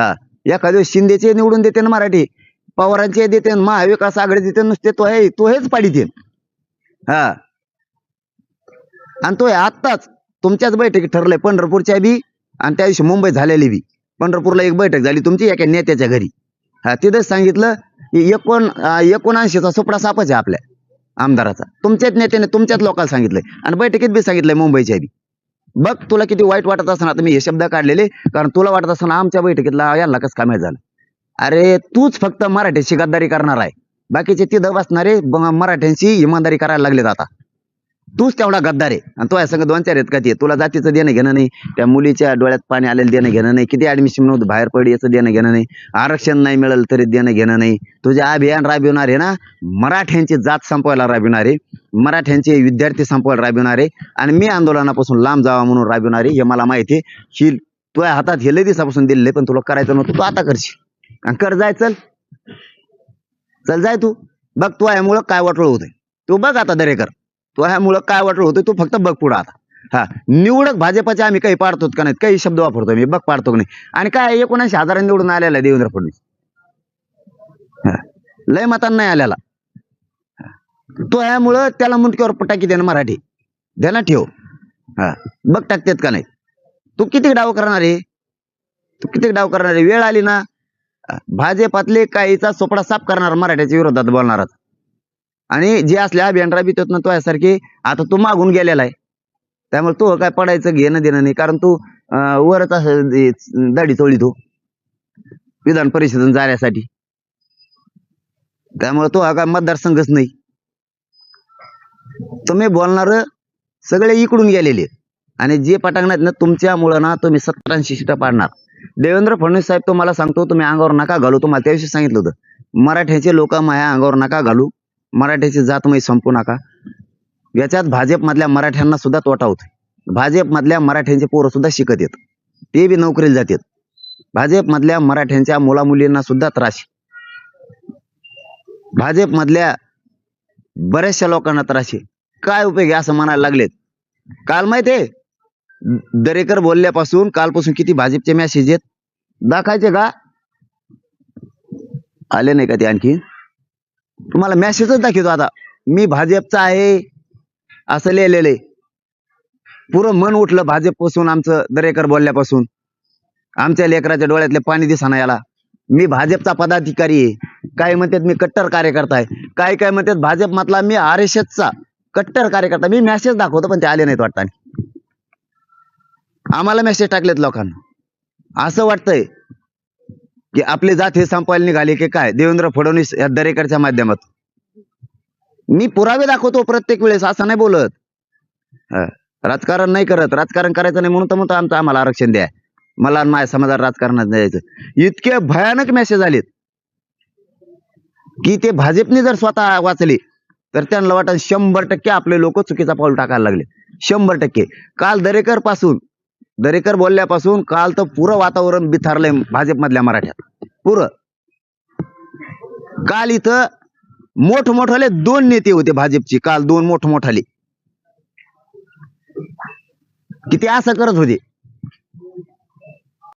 हा. एखाद्या शिंदेचे निवडून देते ना मराठी पवारांचे देते महाविकास आघाडी देते नुसते तो आहे तो हेच पाडीते हा. आणि तो आहे आत्ताच तुमच्याच बैठकीत ठरलंय पंढरपूरच्या बी आणि त्या दिवशी मुंबई झालेली बी. पंढरपूरला एक बैठक झाली तुमची एका नेत्याच्या घरी. हा तिथंच सांगितलं की एकोण एकोणऐंशीचा सुपडा सापच आहे आपल्या आमदाराचा. तुमच्याच नेत्याने तुमच्याच लोकांना सांगितलंय आणि बैठकीत बी सांगितलंय मुंबईच्या बी. बघ तुला किती वाईट वाटत असणार आता मी हे शब्द काढलेले कारण तुला वाटत असताना आमच्या बैठकीतला यांना कसं काय झालं? अरे तूच फक्त मराठीशी गद्दारी करणार आहे. बाकीचे तिथं बसणारे मराठ्यांशी इमानदारी करायला लागलेत आता. तूच तेवढा गद्दार आहे. आणि तो संग दोन चार आहेत का ते? तुला जातीचं देणं घेणं नाही. त्या मुलीच्या डोळ्यात पाणी आलेलं देणं घेणं नाही. किती ऍडमिशन नव्हतं बाहेर पडली याचं देणं घेणं नाही. आरक्षण नाही मिळालं तरी देणं घेणं नाही. तुझे अभियान राबविणार आहे ना मराठ्यांची जात संपवायला राबविणार आहे मराठ्यांचे विद्यार्थी संपवायला राबविणार आहे आणि मी आंदोलनापासून लांब जावा म्हणून राबविणार आहे हे मला माहिती आहे. ही तुझ्या हातात हे लय दिवसापासून दिलेले पण तुला करायचं नव्हतं तू आता करशील. आणि कर जाय चल. चल जाय तू. बघ तू यामुळं काय वाटलं होतंय. तू बघ आता दरेकर. तो ह्यामुळं काय वाटलं होतं तो फक्त बघ पुढं आता. हा निवडक भाजपाचे आम्ही काही पाडतो का नाही काही शब्द वापरतो मी बघ पाडतो का नाही. आणि काय एकोणऐंशी हजारांनी निवडून आलेला आहे देवेंद्र फडणवीस. हा. लय मतांना नाही आलेला. तो ह्यामुळं त्याला मुंडक्यावर पटाकी देणं मराठी. ध्यानात ठेव. हा बघ टाकतेत का नाही. तू किती डाव करणार आहे? तू किती डाव करणार आहे? वेळ आली ना भाजपातले काहीचा सोपडा साफ करणार मराठ्याच्या विरोधात बोलणारच आणि जे असल्या अभियान राबित ना तो यासारखे आता तू मागून गेलेला आहे. त्यामुळे तू काय पडायचं घेणं देणं नाही. कारण तू वरच असं दाढी चोळी तो. विधान परिषदेतून जाण्यासाठी. त्यामुळे तो हा काय मतदारसंघच नाही. तुम्ही बोलणार सगळे इकडून गेलेले आणि जे पटांगणात ना तुमच्यामुळं ना तुम्ही सत्तरऐंशी शिटा पाडणार. देवेंद्र फडणवीस साहेब तुम्हाला सांगतो तुम्ही अंगावर नका घालू. तुम्हाला त्याविषयी सांगितलं होतं. मराठ्याचे लोक माया अंगावर नका घालू. मराठ्याची जातमय संपू नका. याच्यात भाजपमधल्या मराठ्यांना सुद्धा तोटा होतोय. भाजपमधल्या मराठ्यांचे पोरं सुद्धा शिकत येत. ते बी नोकरीला जातात. भाजपमधल्या मराठ्यांच्या मुलामुलींना सुद्धा त्रास भाजपमधल्या बऱ्याचशा लोकांना त्रास आहे. काय उपयोग आहे असं म्हणायला लागलेत? काल माहितीये दरेकर बोलल्यापासून कालपासून किती भाजपचे मॅसेज आहेत? दाखायचे का? आले नाही का ते आणखी? तुम्हाला मॅसेजच दाखवतो आता. मी भाजपचा आहे असं लिहिलेलं आहे पुरं मन उठलं भाजपपासून आमचं दरेकर बोलल्यापासून. आमच्या लेकराच्या डोळ्यातले पाणी दिसाना याला. मी भाजपचा पदाधिकारी आहे. काय म्हणतात मी कट्टर कार्यकर्ता आहे. काय काय म्हणतात भाजप मधला मी आर एस एसचा कट्टर कार्यकर्ता. मी मेसेज दाखवतो पण ते आले नाहीत वाटतं. आम्हाला मेसेज टाकलेत लोकांना. असं वाटतंय. की आपली जात हे संपवायला निघाली की काय? देवेंद्र फडणवीस या दरेकरच्या माध्यमातून. मी पुरावे दाखवतो प्रत्येक वेळेस असं नाही बोलत. राजकारण नाही करत. राजकारण करायचं नाही म्हणून तर म्हणतो आमचं आम्हाला आरक्षण द्या. मला माझ्या समाजात राजकारणात द्यायचं इतके भयानक मेसेज आलेत. की ते भाजपने जर स्वतः वाचले तर त्यांना वाटत शंभर टक्के आपले लोक चुकीचा पाऊल टाकायला लागले. शंभर टक्के. काल दरेकरपासून दरेकर बोलल्यापासून काल तर पुरं वातावरण बिथारलंय भाजपमधल्या मराठ्यात. पुरं. काल इथं मोठमोठाले दोन नेते होते भाजपचे. काल दोन मोठमोठाले. किती असं करत होते?